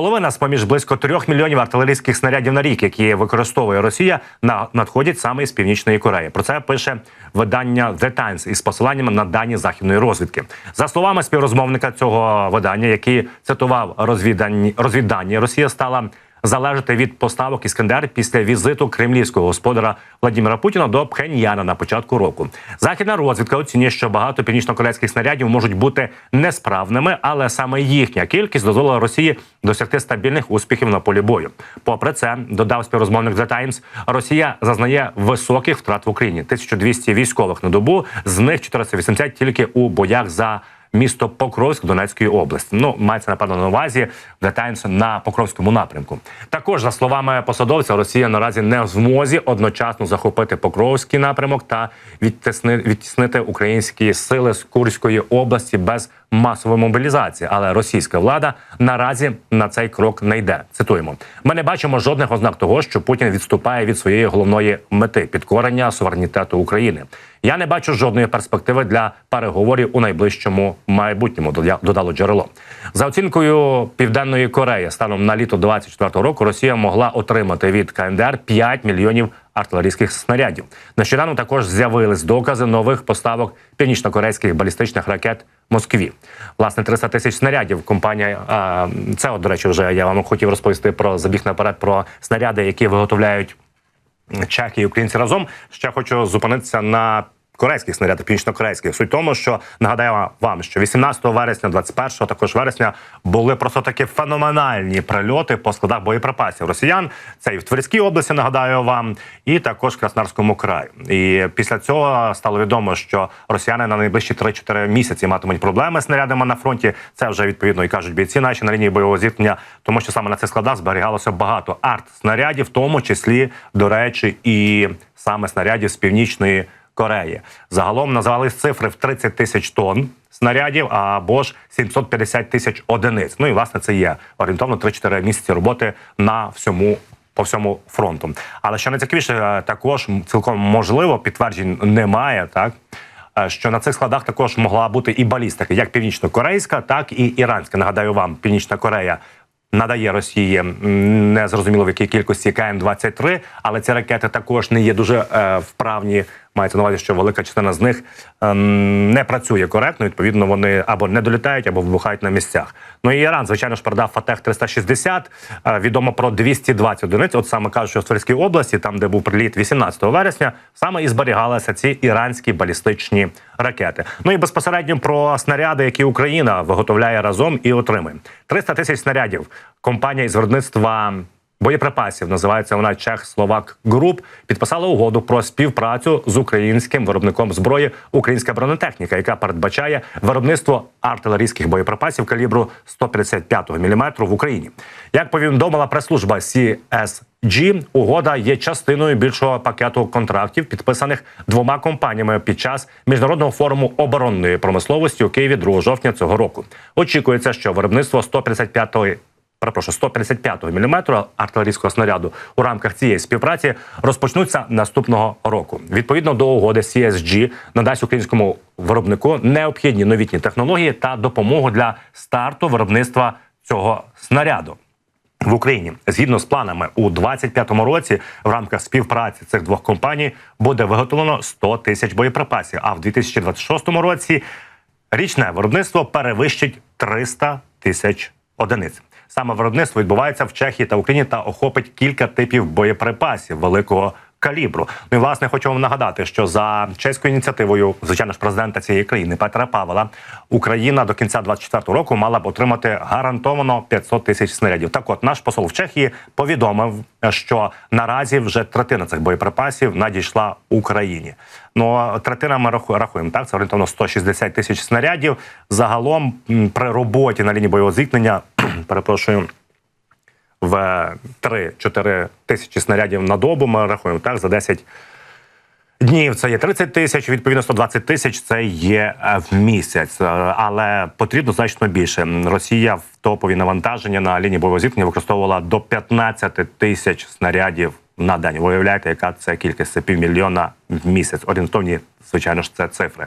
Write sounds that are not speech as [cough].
Половина з поміж близько трьох мільйонів артилерійських снарядів на рік, які використовує Росія, на надходять саме із північної Кореї. Про це пише видання The Times із посиланням на дані західної розвідки. За словами співрозмовника цього видання, який цитував розвідані розвіддані, Росія стала залежати від поставок Іскандер після візиту кремлівського господара Владимира Путіна до Пхеньяна на початку року. Західна розвідка оцінює, що багато північно-корейських снарядів можуть бути несправними, але саме їхня кількість дозволила Росії досягти стабільних успіхів на полі бою. Попри це, додав співрозмовник The Times, Росія зазнає високих втрат в Україні 1200 військових на добу, з них 480 тільки у боях за місто Покровськ Донецької області. Ну мається напевно на увазі вертаємося на Покровському напрямку. Також за словами посадовця, Росія наразі не в змозі одночасно захопити Покровський напрямок та відтіснити українські сили з Курської області без масової мобілізації. Але російська влада наразі на цей крок не йде. Цитуємо: ми не бачимо жодних ознак того, що Путін відступає від своєї головної мети підкорення суверенітету України. Я не бачу жодної перспективи для переговорів у найближчому майбутньому. додало джерело. За оцінкою Південної Кореї, станом на літо 24 року Росія могла отримати від КНДР 5 мільйонів артилерійських снарядів. Нещодавно також з'явились докази нових поставок північно-корейських балістичних ракет Москві. Власне, 300 тисяч снарядів. Компанія це, от, до речі, вже я вам хотів розповісти про забіг наперед про снаряди, які виготовляють Чехи і українці разом. Ще хочу зупинитися на корейських снарядах, північно-корейських. Суть тому, що нагадаю вам, що 18 вересня, 21 також вересня були просто такі феноменальні прильоти по складах боєприпасів росіян. Це і в Тверській області, нагадаю вам, і також в Краснодарському краї. І після цього стало відомо, що росіяни на найближчі 3-4 місяці матимуть проблеми з снарядами на фронті. Це вже відповідно і кажуть бійці наші на лінії бойового зіткнення, тому що саме на цих складах зберігалося багато арт-снарядів, в тому числі, до речі, і саме снарядів з північної. Кореї загалом назвались цифри в 30 тисяч тонн снарядів або ж 750 тисяч одиниць. Ну і власне це є орієнтовно 3-4 місяці роботи на всьому. По всьому фронту, але що найцікавіше, е, також цілком можливо підтверджень немає, так е, що на цих складах також могла бути і балістика, як північно-корейська, так і іранська. Нагадаю вам, Північна Корея надає Росії незрозуміло в якій кількості КН-23, але ці ракети також не є дуже е, вправні. Мається на увазі, що велика частина з них ем, не працює коректно. Відповідно, вони або не долітають, або вибухають на місцях. Ну і Іран, звичайно ж, передав Фатех 360. Е, відомо про 220 одиниць. От саме кажуть, що в Тверській області, там де був приліт 18 вересня, саме і зберігалися ці іранські балістичні ракети. Ну і безпосередньо про снаряди, які Україна виготовляє разом і отримує 300 тисяч снарядів. Компанія із виробництва боєприпасів називається вона Чех Словак Груп. Підписала угоду про співпрацю з українським виробником зброї Українська бронетехніка, яка передбачає виробництво артилерійських боєприпасів калібру 155 мм в Україні. Як повідомила прес-служба CSG, угода є частиною більшого пакету контрактів, підписаних двома компаніями під час міжнародного форуму оборонної промисловості у Києві 2 жовтня цього року. Очікується, що виробництво 155-ї перепрошую, 155 мм артилерійського снаряду у рамках цієї співпраці розпочнуться наступного року. Відповідно до угоди CSG надасть українському виробнику необхідні новітні технології та допомогу для старту виробництва цього снаряду. В Україні згідно з планами у 25-му році в рамках співпраці цих двох компаній буде виготовлено 100 тисяч боєприпасів. А в 2026 році річне виробництво перевищить 300 тисяч одиниць. Саме виробництво відбувається в Чехії та Україні та охопить кілька типів боєприпасів великого калібру. Ну і власне хочу вам нагадати, що за чеською ініціативою, звичайно ж, президента цієї країни Петра Павла, Україна до кінця 24 року мала б отримати гарантовано 500 тисяч снарядів. Так, от наш посол в Чехії повідомив, що наразі вже третина цих боєприпасів надійшла Україні. Ну третина ми рахуємо так. Це орієнтовно 160 тисяч снарядів. Загалом при роботі на лінії бойового зіткнення, [clears throat] перепрошую в 3-4 тисячі снарядів на добу. Ми рахуємо так за 10 днів. Це є 30 тисяч. Відповідно, 120 тисяч це є е, в місяць. Е, Але потрібно значно більше. Росія в топові навантаження на лінії бойового зіткнення використовувала до 15 тисяч снарядів на день. Ви уявляєте, яка це кількість? Це півмільйона в місяць. Орієнтовні, звичайно ж, це цифри.